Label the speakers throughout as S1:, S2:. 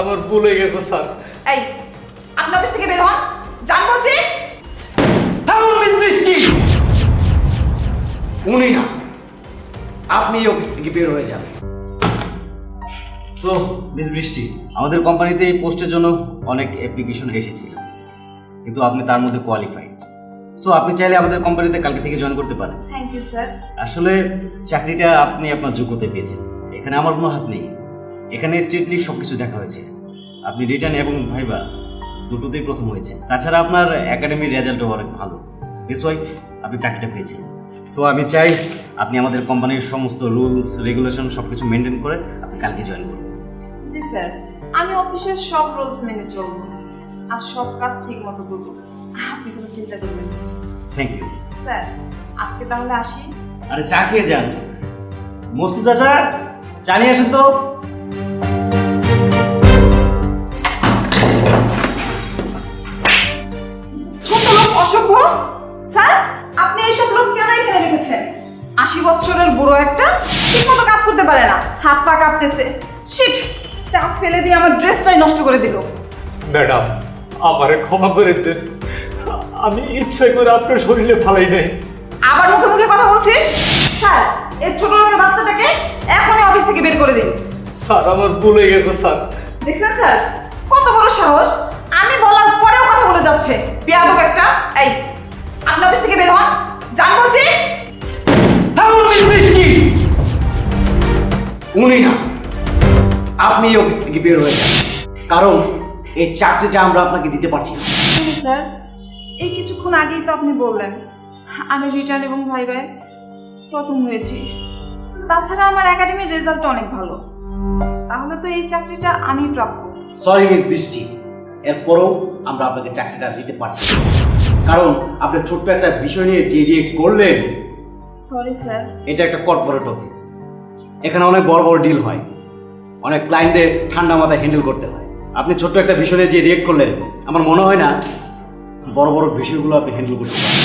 S1: আমার ভুলে গেছে স্যার।
S2: এই আপনি অফিস থেকে বের হন। যান বলছি।
S3: থামুন মিস বৃষ্টি উনি না আপনি এই অফিস থেকে বের হয়ে যান।
S4: তো মিস বৃষ্টি আমাদের কোম্পানিতে এই পোস্টের জন্য অনেক অ্যাপ্লিকেশন এসেছিল। কিন্তু আপনি তার মধ্যে কোয়ালিফাইড সো আপনি চাইলে আমাদের কোম্পানিতে কালকে থেকে জয়েন করতে পারেন।
S2: থ্যাংক ইউ স্যার
S4: আসলে চাকরিটা আপনি আপনার যোগ্যতা পেয়েছেন। এখানে আমার কোনো হাত নেই। এখানে স্ট্রিক্টলি সব কিছু দেখা হয়েছে। আপনি রিটার্ন এবং ভাইবা দুটোতেই প্রথম হয়েছে তাছাড়া আপনার একাডেমির রেজাল্টও অনেক ভালো। দিস ওয়াই আপনি চাকরিটা পেয়েছেন। সো আমি চাই আপনি আমাদের কোম্পানির সমস্ত রুলস রেগুলেশন সব কিছু মেনটেন করে আপনি কালকে জয়েন করুন।
S2: জি স্যার। আমি অফিসের সব রুলস মেনে চলবো। আর সব কাজ ঠিক মতো করব। আপনি কোনো চিন্তা করবেন না।
S4: থ্যাংক ইউ
S2: স্যার আজকে তাহলে আসি।
S4: আরে চা খেয়ে যান। মস্তু চাচা চা নিয়ে আসুন তো।
S2: আশি বছরের বুড়ো একটা ঠিক মতো কাজ করতে পারে না। হাত পা কাঁপতেছে। শিট! চাপ ফেলে দিয়ে আমার ড্রেসটাই নষ্ট করে দিল।
S1: ম্যাডাম আমারে ক্ষমা করে দেন। আমি ইচ্ছে করে আপনার শরীরে ফালাই নাই।
S2: আবার মুখে মুখে কথা বলছিস? স্যার এই ছোট লোকের বাচ্চাটাকে এখনই অফিস থেকে বের করে দিন।
S1: স্যার আমার ভুলে গেছে স্যার।
S2: দেখছেন স্যার? কত বড় সাহস। আমি বলার পরেও কথা বলে যাচ্ছে। বেয়াদব একটা। এই
S3: উনি না। আপনি এই অফিস থেকে বের হয়ে যান। কারণ এই চাকরিটা আমরা আপনাকে দিতে পারছি না।
S2: স্যার এই কিছুক্ষণ আগেই তো আপনি বললেন আমি রিটার্ন এবং ভাইভাই প্রথম হয়েছি। তাছাড়া আমার একাডেমির রেজাল্ট অনেক ভালো। তাহলে তো এই চাকরিটা আমি প্রাপ্য।
S3: সরি মিস বৃষ্টি এরপরও আমরা আপনাকে চাকরিটা দিতে পারছি না। কারণ আপনি ছোট্ট একটা বিষয় নিয়ে যে যে করলেন
S2: সরি স্যার
S3: এটা একটা কর্পোরেট অফিস এখানে অনেক বড় বড় ডিল হয়। অনেক ক্লায়েন্টদের ঠান্ডা মাথায় হ্যান্ডেল করতে হয়। আপনি ছোট্ট একটা বিষয় নিয়ে যে রিয়েক্ট করলেন আমার মনে হয় না বড় বড় বিষয়গুলো আপনি হ্যান্ডেল করতে পারেন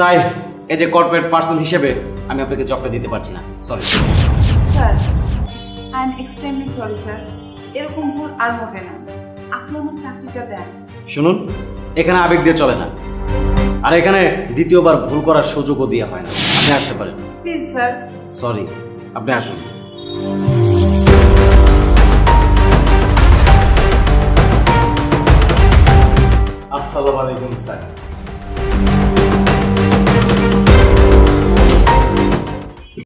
S3: তাই এজ এ কর্পোরেট পার্সন হিসেবে আমি আপনাকে জবটা দিতে পারছি না। Sorry
S2: sir I am extremely sorry sir এরকম ভুল আর হবে না। আপনি আমার চাকরিটা দেন।
S3: শুনুন এখানে আবেগ দিয়ে চলে না। আর এখানে দ্বিতীয়বার ভুল করার সুযোগও দেওয়া হয় না। আপনি আসতে পারেন।
S2: প্লিজ স্যার
S3: সরি আপনি আসুন।
S1: আসসালামু আলাইকুম স্যার।